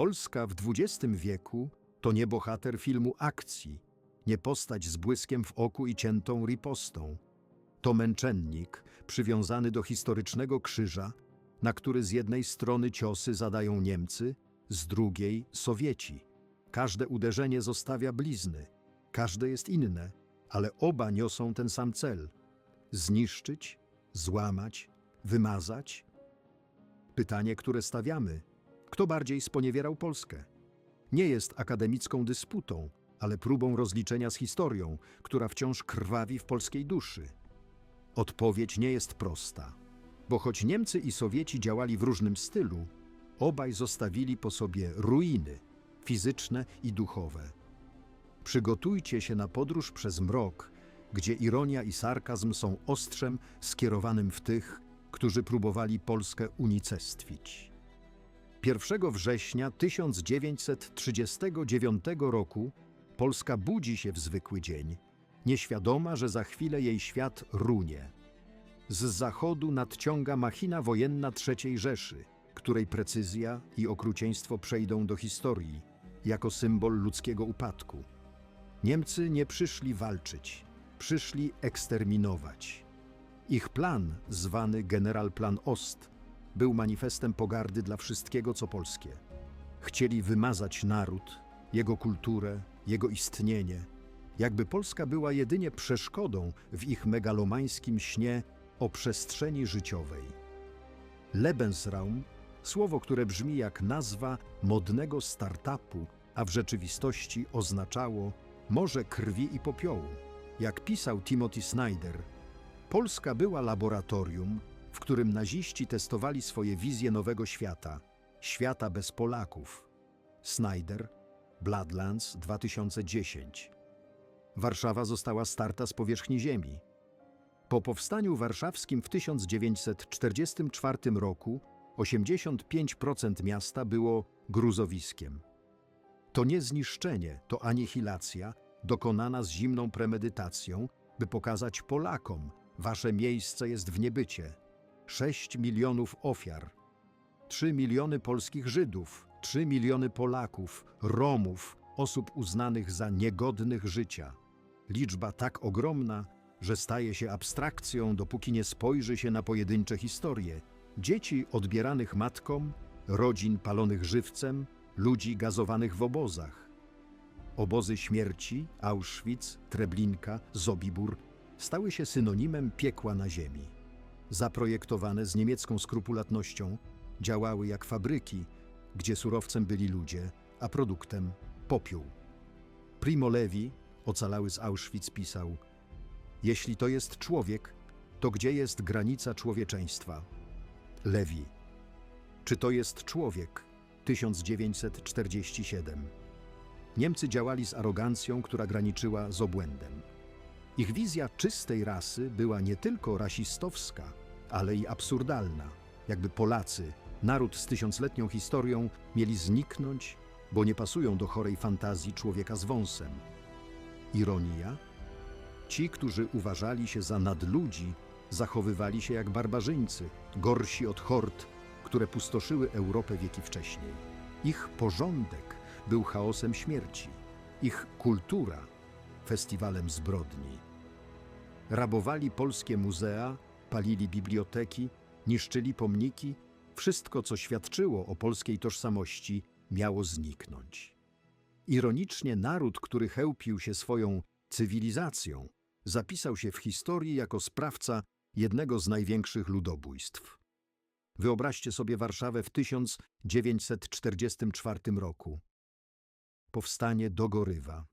Polska w XX wieku to nie bohater filmu akcji, nie postać z błyskiem w oku i ciętą ripostą. To męczennik przywiązany do historycznego krzyża, na który z jednej strony ciosy zadają Niemcy, z drugiej Sowieci. Każde uderzenie zostawia blizny, każde jest inne, ale oba niosą ten sam cel zniszczyć, złamać, wymazać. Pytanie, które stawiamy: kto bardziej sponiewierał Polskę? Nie jest akademicką dysputą, ale próbą rozliczenia z historią, która wciąż krwawi w polskiej duszy. Odpowiedź nie jest prosta, bo choć Niemcy i Sowieci działali w różnym stylu, obaj zostawili po sobie ruiny fizyczne i duchowe. Przygotujcie się na podróż przez mrok, gdzie ironia i sarkazm są ostrzem skierowanym w tych, którzy próbowali Polskę unicestwić. 1 września 1939 roku Polska budzi się w zwykły dzień, nieświadoma, że za chwilę jej świat runie. Z zachodu nadciąga machina wojenna III Rzeszy, której precyzja i okrucieństwo przejdą do historii jako symbol ludzkiego upadku. Niemcy nie przyszli walczyć, przyszli eksterminować. Ich plan, zwany Generalplan Ost, był manifestem pogardy dla wszystkiego, co polskie. Chcieli wymazać naród, jego kulturę, jego istnienie, jakby Polska była jedynie przeszkodą w ich megalomańskim śnie o przestrzeni życiowej. Lebensraum, słowo, które brzmi jak nazwa modnego startupu, a w rzeczywistości oznaczało morze krwi i popiołu. Jak pisał Timothy Snyder, Polska była laboratorium, w którym naziści testowali swoje wizje nowego świata, świata bez Polaków. Snyder, Bloodlands 2010. Warszawa została starta z powierzchni ziemi. Po powstaniu warszawskim w 1944 roku 85% miasta było gruzowiskiem. To nie zniszczenie, to anihilacja, dokonana z zimną premedytacją, by pokazać Polakom, wasze miejsce jest w niebycie. 6 milionów ofiar, 3 miliony polskich Żydów, 3 miliony Polaków, Romów, osób uznanych za niegodnych życia. Liczba tak ogromna, że staje się abstrakcją, dopóki nie spojrzy się na pojedyncze historie. Dzieci odbieranych matkom, rodzin palonych żywcem, ludzi gazowanych w obozach. Obozy śmierci, Auschwitz, Treblinka, Zobibór stały się synonimem piekła na ziemi. Zaprojektowane z niemiecką skrupulatnością, działały jak fabryki, gdzie surowcem byli ludzie, a produktem popiół. Primo Levi, ocalały z Auschwitz, pisał: Jeśli to jest człowiek, to gdzie jest granica człowieczeństwa? Levi. Czy to jest człowiek? 1947. Niemcy działali z arogancją, która graniczyła z obłędem. Ich wizja czystej rasy była nie tylko rasistowska, ale i absurdalna, jakby Polacy, naród z tysiącletnią historią, mieli zniknąć, bo nie pasują do chorej fantazji człowieka z wąsem. Ironia? Ci, którzy uważali się za nadludzi, zachowywali się jak barbarzyńcy, gorsi od hord, które pustoszyły Europę wieki wcześniej. Ich porządek był chaosem śmierci, ich kultura festiwalem zbrodni. Rabowali polskie muzea, palili biblioteki, niszczyli pomniki, wszystko, co świadczyło o polskiej tożsamości, miało zniknąć. Ironicznie naród, który chełpił się swoją cywilizacją, zapisał się w historii jako sprawca jednego z największych ludobójstw. Wyobraźcie sobie Warszawę w 1944 roku. Powstanie dogorywa.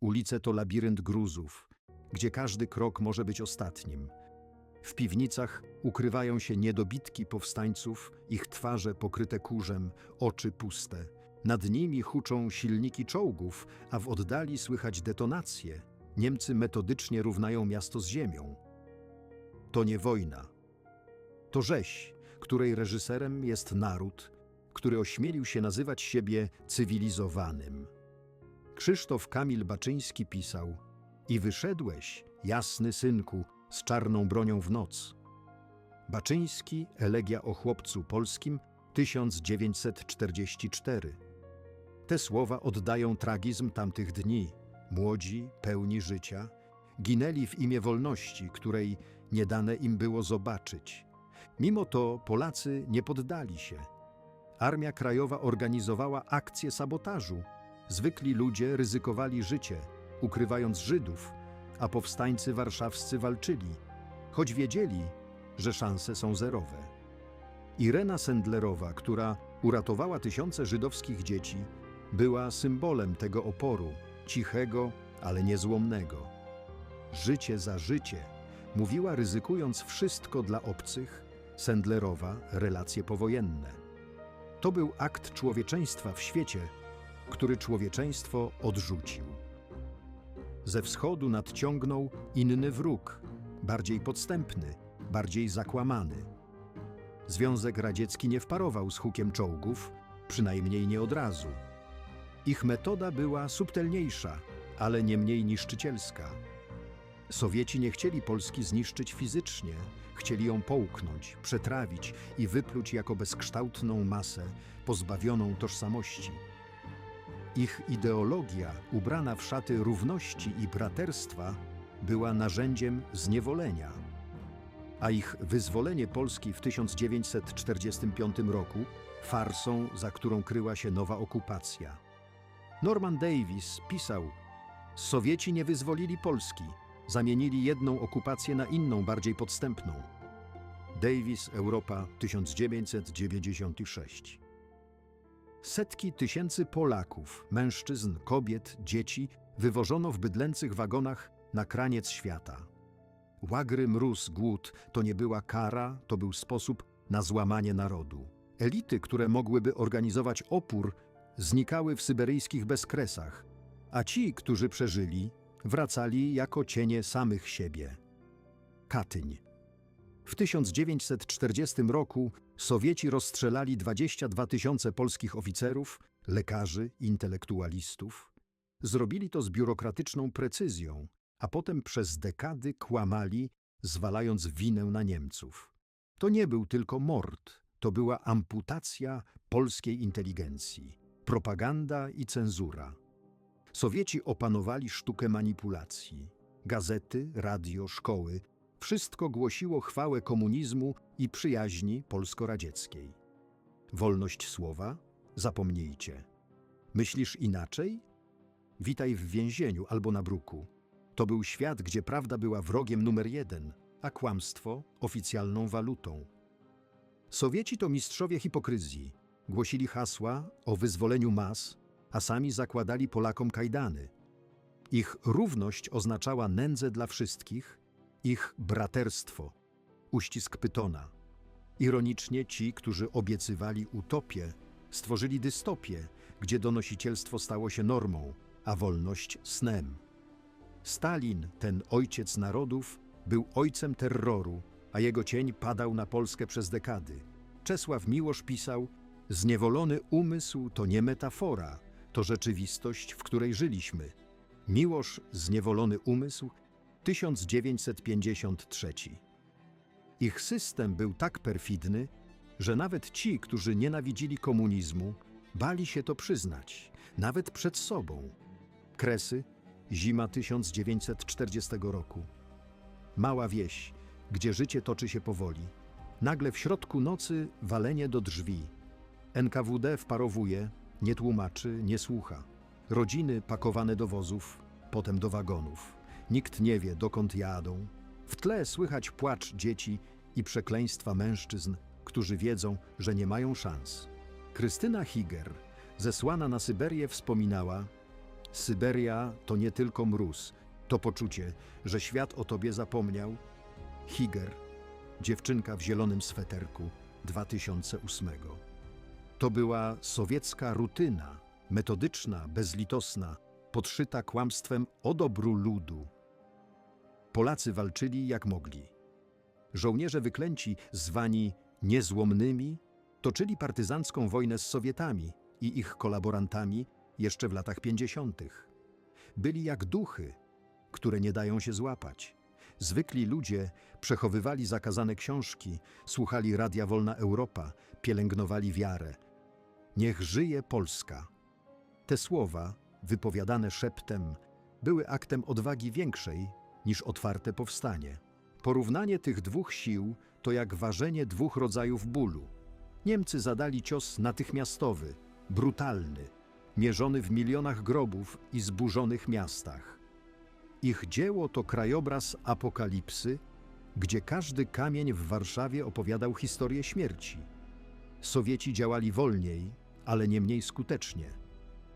Ulice to labirynt gruzów, gdzie każdy krok może być ostatnim. W piwnicach ukrywają się niedobitki powstańców, ich twarze pokryte kurzem, oczy puste. Nad nimi huczą silniki czołgów, a w oddali słychać detonacje. Niemcy metodycznie równają miasto z ziemią. To nie wojna. To rzeź, której reżyserem jest naród, który ośmielił się nazywać siebie cywilizowanym. Krzysztof Kamil Baczyński pisał: I wyszedłeś, jasny synku, z czarną bronią w noc. Baczyński, elegia o chłopcu polskim, 1944. Te słowa oddają tragizm tamtych dni. Młodzi, pełni życia, ginęli w imię wolności, której nie dane im było zobaczyć. Mimo to Polacy nie poddali się. Armia Krajowa organizowała akcje sabotażu. Zwykli ludzie ryzykowali życie, ukrywając Żydów, a powstańcy warszawscy walczyli, choć wiedzieli, że szanse są zerowe. Irena Sendlerowa, która uratowała tysiące żydowskich dzieci, była symbolem tego oporu, cichego, ale niezłomnego. Życie za życie, mówiła ryzykując wszystko dla obcych, Sendlerowa relacje powojenne. To był akt człowieczeństwa w świecie, który człowieczeństwo odrzucił. Ze wschodu nadciągnął inny wróg, bardziej podstępny, bardziej zakłamany. Związek Radziecki nie wparował z hukiem czołgów, przynajmniej nie od razu. Ich metoda była subtelniejsza, ale nie mniej niszczycielska. Sowieci nie chcieli Polski zniszczyć fizycznie, chcieli ją połknąć, przetrawić i wypluć jako bezkształtną masę, pozbawioną tożsamości. Ich ideologia, ubrana w szaty równości i braterstwa, była narzędziem zniewolenia. A ich wyzwolenie Polski w 1945 roku farsą, za którą kryła się nowa okupacja. Norman Davis pisał: Sowieci nie wyzwolili Polski, zamienili jedną okupację na inną, bardziej podstępną. Davis, Europa, 1996. Setki tysięcy Polaków, mężczyzn, kobiet, dzieci wywożono w bydlęcych wagonach na kraniec świata. Łagry, mróz, głód to nie była kara, to był sposób na złamanie narodu. Elity, które mogłyby organizować opór, znikały w syberyjskich bezkresach, a ci, którzy przeżyli, wracali jako cienie samych siebie. Katyń. W 1940 roku Sowieci rozstrzelali 22 tysiące polskich oficerów, lekarzy, intelektualistów. Zrobili to z biurokratyczną precyzją, a potem przez dekady kłamali, zwalając winę na Niemców. To nie był tylko mord, to była amputacja polskiej inteligencji, propaganda i cenzura. Sowieci opanowali sztukę manipulacji. Gazety, radio, szkoły wszystko głosiło chwałę komunizmu i przyjaźni polsko-radzieckiej. Wolność słowa? Zapomnijcie. Myślisz inaczej? Witaj w więzieniu albo na bruku. To był świat, gdzie prawda była wrogiem numer jeden, a kłamstwo oficjalną walutą. Sowieci to mistrzowie hipokryzji. Głosili hasła o wyzwoleniu mas, a sami zakładali Polakom kajdany. Ich równość oznaczała nędzę dla wszystkich, ich braterstwo, uścisk pytona. Ironicznie ci, którzy obiecywali utopię, stworzyli dystopię, gdzie donosicielstwo stało się normą, a wolność snem. Stalin, ten ojciec narodów, był ojcem terroru, a jego cień padał na Polskę przez dekady. Czesław Miłosz pisał: Zniewolony umysł to nie metafora, to rzeczywistość, w której żyliśmy. Miłosz, zniewolony umysł 1953. Ich system był tak perfidny, że nawet ci, którzy nienawidzili komunizmu, bali się to przyznać, nawet przed sobą. Kresy, zima 1940 roku. Mała wieś, gdzie życie toczy się powoli. Nagle w środku nocy walenie do drzwi. NKWD wparowuje, nie tłumaczy, nie słucha. Rodziny pakowane do wozów, potem do wagonów. Nikt nie wie, dokąd jadą. W tle słychać płacz dzieci i przekleństwa mężczyzn, którzy wiedzą, że nie mają szans. Krystyna Higer, zesłana na Syberię, wspominała: Syberia to nie tylko mróz, to poczucie, że świat o tobie zapomniał. Higer, dziewczynka w zielonym sweterku 2008. To była sowiecka rutyna, metodyczna, bezlitosna, podszyta kłamstwem o dobru ludu. Polacy walczyli jak mogli. Żołnierze wyklęci, zwani niezłomnymi, toczyli partyzancką wojnę z Sowietami i ich kolaborantami jeszcze w latach 50. Byli jak duchy, które nie dają się złapać. Zwykli ludzie przechowywali zakazane książki, słuchali Radia Wolna Europa, pielęgnowali wiarę. Niech żyje Polska! Te słowa, wypowiadane szeptem, były aktem odwagi większej niż otwarte powstanie. Porównanie tych dwóch sił to jak ważenie dwóch rodzajów bólu. Niemcy zadali cios natychmiastowy, brutalny, mierzony w milionach grobów i zburzonych miastach. Ich dzieło to krajobraz apokalipsy, gdzie każdy kamień w Warszawie opowiadał historię śmierci. Sowieci działali wolniej, ale nie mniej skutecznie.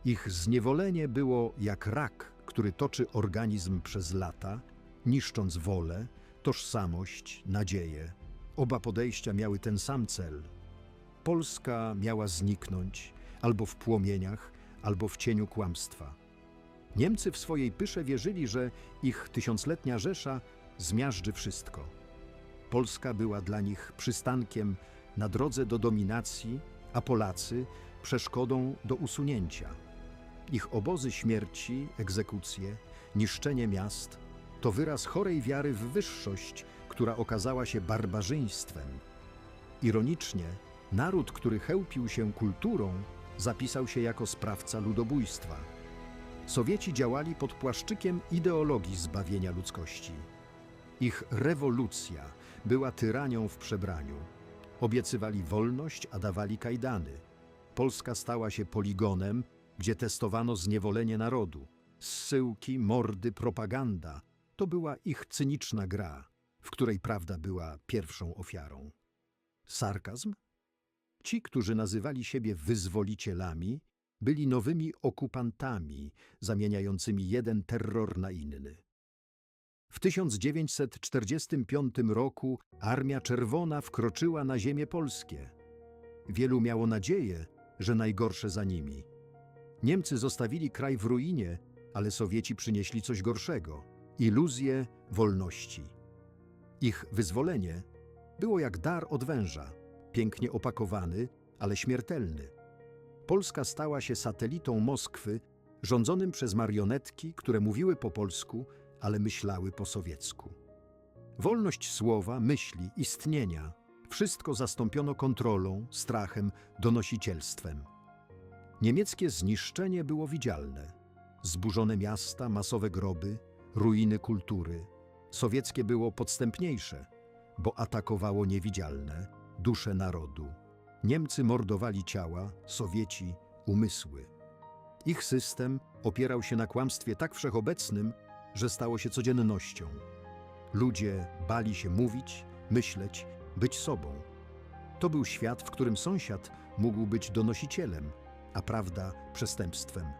Ich zniewolenie było jak rak, który toczy organizm przez lata, niszcząc wolę, tożsamość, nadzieję. Oba podejścia miały ten sam cel. Polska miała zniknąć albo w płomieniach, albo w cieniu kłamstwa. Niemcy w swojej pysze wierzyli, że ich tysiącletnia Rzesza zmiażdży wszystko. Polska była dla nich przystankiem na drodze do dominacji, a Polacy przeszkodą do usunięcia. Ich obozy śmierci, egzekucje, niszczenie miast to wyraz chorej wiary w wyższość, która okazała się barbarzyństwem. Ironicznie, naród, który chełpił się kulturą, zapisał się jako sprawca ludobójstwa. Sowieci działali pod płaszczykiem ideologii zbawienia ludzkości. Ich rewolucja była tyranią w przebraniu. Obiecywali wolność, a dawali kajdany. Polska stała się poligonem, gdzie testowano zniewolenie narodu. Zsyłki, mordy, propaganda to była ich cyniczna gra, w której prawda była pierwszą ofiarą. Sarkazm? Ci, którzy nazywali siebie wyzwolicielami, byli nowymi okupantami, zamieniającymi jeden terror na inny. W 1945 roku Armia Czerwona wkroczyła na ziemię polskie. Wielu miało nadzieję, że najgorsze za nimi. Niemcy zostawili kraj w ruinie, ale Sowieci przynieśli coś gorszego iluzję wolności. Ich wyzwolenie było jak dar od węża, pięknie opakowany, ale śmiertelny. Polska stała się satelitą Moskwy, rządzonym przez marionetki, które mówiły po polsku, ale myślały po sowiecku. Wolność słowa, myśli, istnienia wszystko zastąpiono kontrolą, strachem, donosicielstwem. Niemieckie zniszczenie było widzialne. Zburzone miasta, masowe groby, ruiny kultury. Sowieckie było podstępniejsze, bo atakowało niewidzialne, dusze narodu. Niemcy mordowali ciała, Sowieci umysły. Ich system opierał się na kłamstwie tak wszechobecnym, że stało się codziennością. Ludzie bali się mówić, myśleć, być sobą. To był świat, w którym sąsiad mógł być donosicielem, a prawda przestępstwem.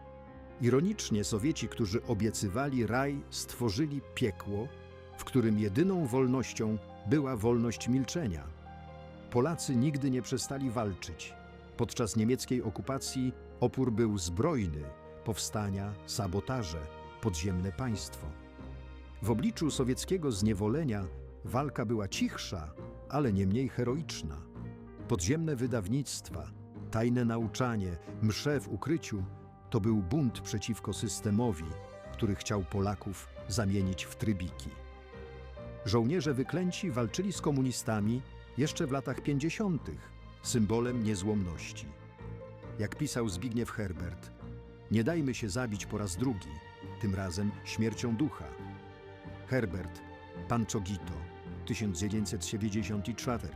Ironicznie Sowieci, którzy obiecywali raj, stworzyli piekło, w którym jedyną wolnością była wolność milczenia. Polacy nigdy nie przestali walczyć. Podczas niemieckiej okupacji opór był zbrojny, powstania, sabotaże, podziemne państwo. W obliczu sowieckiego zniewolenia walka była cichsza, ale nie mniej heroiczna. Podziemne wydawnictwa, tajne nauczanie, msze w ukryciu to był bunt przeciwko systemowi, który chciał Polaków zamienić w trybiki. Żołnierze wyklęci walczyli z komunistami jeszcze w latach 50., symbolem niezłomności. Jak pisał Zbigniew Herbert, nie dajmy się zabić po raz drugi, tym razem śmiercią ducha. Herbert, Panczogito, 1994.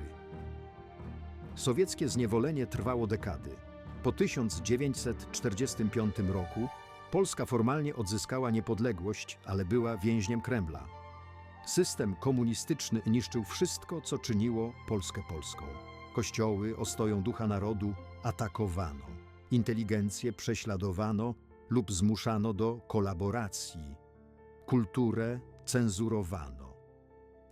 Sowieckie zniewolenie trwało dekady. Po 1945 roku Polska formalnie odzyskała niepodległość, ale była więźniem Kremla. System komunistyczny niszczył wszystko, co czyniło Polskę polską. Kościoły, ostoją ducha narodu atakowano. Inteligencję prześladowano lub zmuszano do kolaboracji. Kulturę cenzurowano.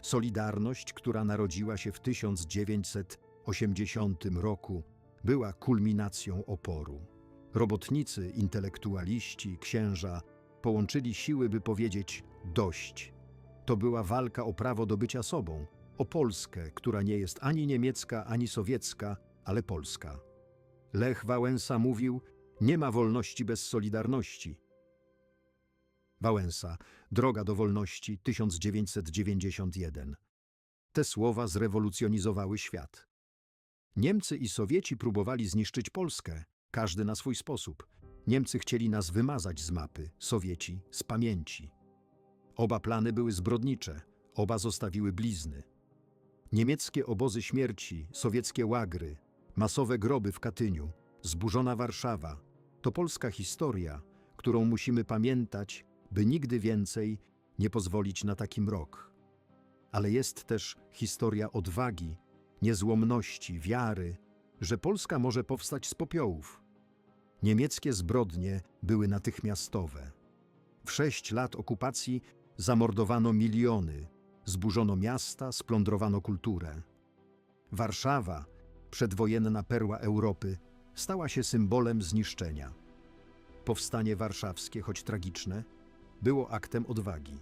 Solidarność, która narodziła się w 1980 roku, była kulminacją oporu. Robotnicy, intelektualiści, księża połączyli siły, by powiedzieć dość. To była walka o prawo do bycia sobą, o Polskę, która nie jest ani niemiecka, ani sowiecka, ale polska. Lech Wałęsa mówił: Nie ma wolności bez solidarności. Wałęsa, Droga do wolności 1991. Te słowa zrewolucjonizowały świat. Niemcy i Sowieci próbowali zniszczyć Polskę, każdy na swój sposób. Niemcy chcieli nas wymazać z mapy, Sowieci z pamięci. Oba plany były zbrodnicze, oba zostawiły blizny. Niemieckie obozy śmierci, sowieckie łagry, masowe groby w Katyniu, zburzona Warszawa to polska historia, którą musimy pamiętać, by nigdy więcej nie pozwolić na taki mrok. Ale jest też historia odwagi, niezłomności, wiary, że Polska może powstać z popiołów. Niemieckie zbrodnie były natychmiastowe. W sześć lat okupacji zamordowano miliony, zburzono miasta, splądrowano kulturę. Warszawa, przedwojenna perła Europy, stała się symbolem zniszczenia. Powstanie warszawskie, choć tragiczne, było aktem odwagi.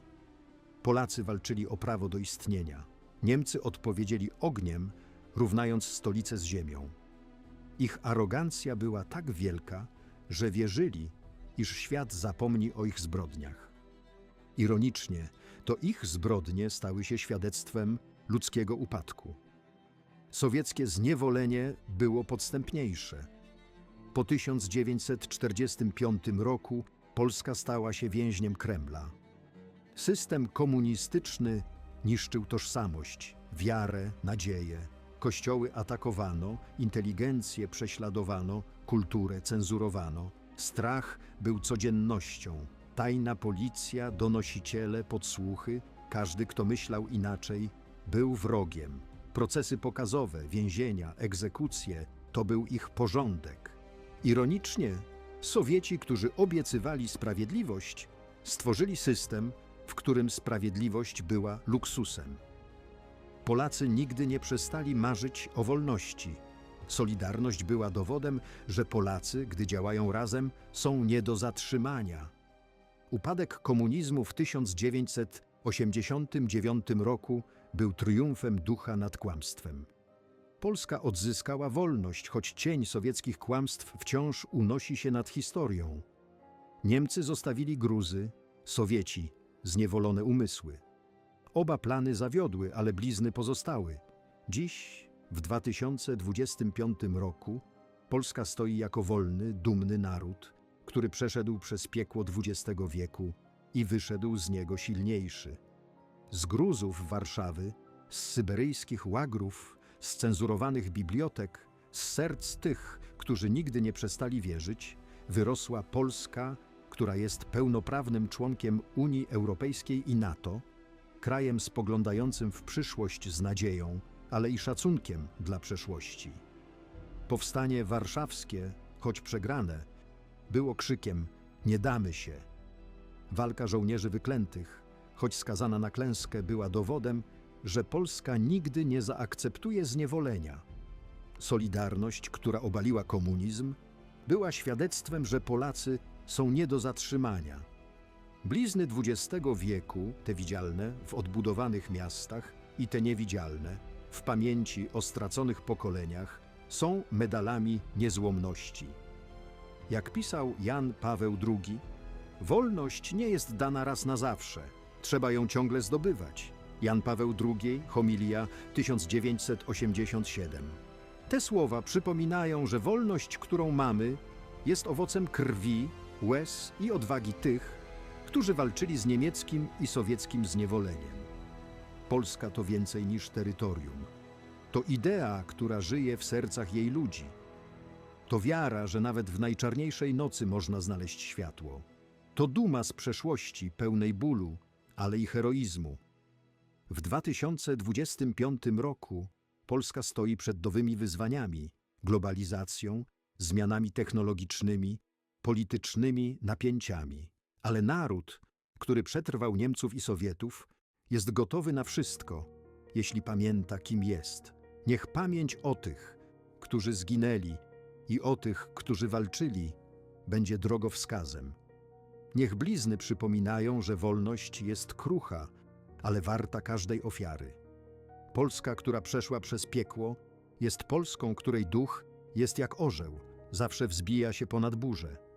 Polacy walczyli o prawo do istnienia. Niemcy odpowiedzieli ogniem, równając stolicę z ziemią. Ich arogancja była tak wielka, że wierzyli, iż świat zapomni o ich zbrodniach. Ironicznie, to ich zbrodnie stały się świadectwem ludzkiego upadku. Sowieckie zniewolenie było podstępniejsze. Po 1945 roku Polska stała się więźniem Kremla. System komunistyczny niszczył tożsamość, wiarę, nadzieję. Kościoły atakowano, inteligencję prześladowano, kulturę cenzurowano. Strach był codziennością. Tajna policja, donosiciele, podsłuchy, każdy, kto myślał inaczej, był wrogiem. Procesy pokazowe, więzienia, egzekucje to był ich porządek. Ironicznie, Sowieci, którzy obiecywali sprawiedliwość, stworzyli system, w którym sprawiedliwość była luksusem. Polacy nigdy nie przestali marzyć o wolności. Solidarność była dowodem, że Polacy, gdy działają razem, są nie do zatrzymania. Upadek komunizmu w 1989 roku był triumfem ducha nad kłamstwem. Polska odzyskała wolność, choć cień sowieckich kłamstw wciąż unosi się nad historią. Niemcy zostawili gruzy, Sowieci zniewolone umysły. Oba plany zawiodły, ale blizny pozostały. Dziś, w 2025 roku, Polska stoi jako wolny, dumny naród, który przeszedł przez piekło XX wieku i wyszedł z niego silniejszy. Z gruzów Warszawy, z syberyjskich łagrów, z cenzurowanych bibliotek, z serc tych, którzy nigdy nie przestali wierzyć, wyrosła Polska, która jest pełnoprawnym członkiem Unii Europejskiej i NATO, krajem spoglądającym w przyszłość z nadzieją, ale i szacunkiem dla przeszłości. Powstanie warszawskie, choć przegrane, było krzykiem: Nie damy się. Walka żołnierzy wyklętych, choć skazana na klęskę, była dowodem, że Polska nigdy nie zaakceptuje zniewolenia. Solidarność, która obaliła komunizm, była świadectwem, że Polacy są nie do zatrzymania. Blizny XX wieku, te widzialne w odbudowanych miastach i te niewidzialne, w pamięci o straconych pokoleniach, są medalami niezłomności. Jak pisał Jan Paweł II, wolność nie jest dana raz na zawsze, trzeba ją ciągle zdobywać. Jan Paweł II, homilia 1987. Te słowa przypominają, że wolność, którą mamy, jest owocem krwi, łez i odwagi tych, którzy walczyli z niemieckim i sowieckim zniewoleniem. Polska to więcej niż terytorium. To idea, która żyje w sercach jej ludzi. To wiara, że nawet w najczarniejszej nocy można znaleźć światło. To duma z przeszłości, pełnej bólu, ale i heroizmu. W 2025 roku Polska stoi przed nowymi wyzwaniami globalizacją, zmianami technologicznymi, politycznymi napięciami. Ale naród, który przetrwał Niemców i Sowietów, jest gotowy na wszystko, jeśli pamięta, kim jest. Niech pamięć o tych, którzy zginęli i o tych, którzy walczyli, będzie drogowskazem. Niech blizny przypominają, że wolność jest krucha, ale warta każdej ofiary. Polska, która przeszła przez piekło, jest Polską, której duch jest jak orzeł, zawsze wzbija się ponad burzę.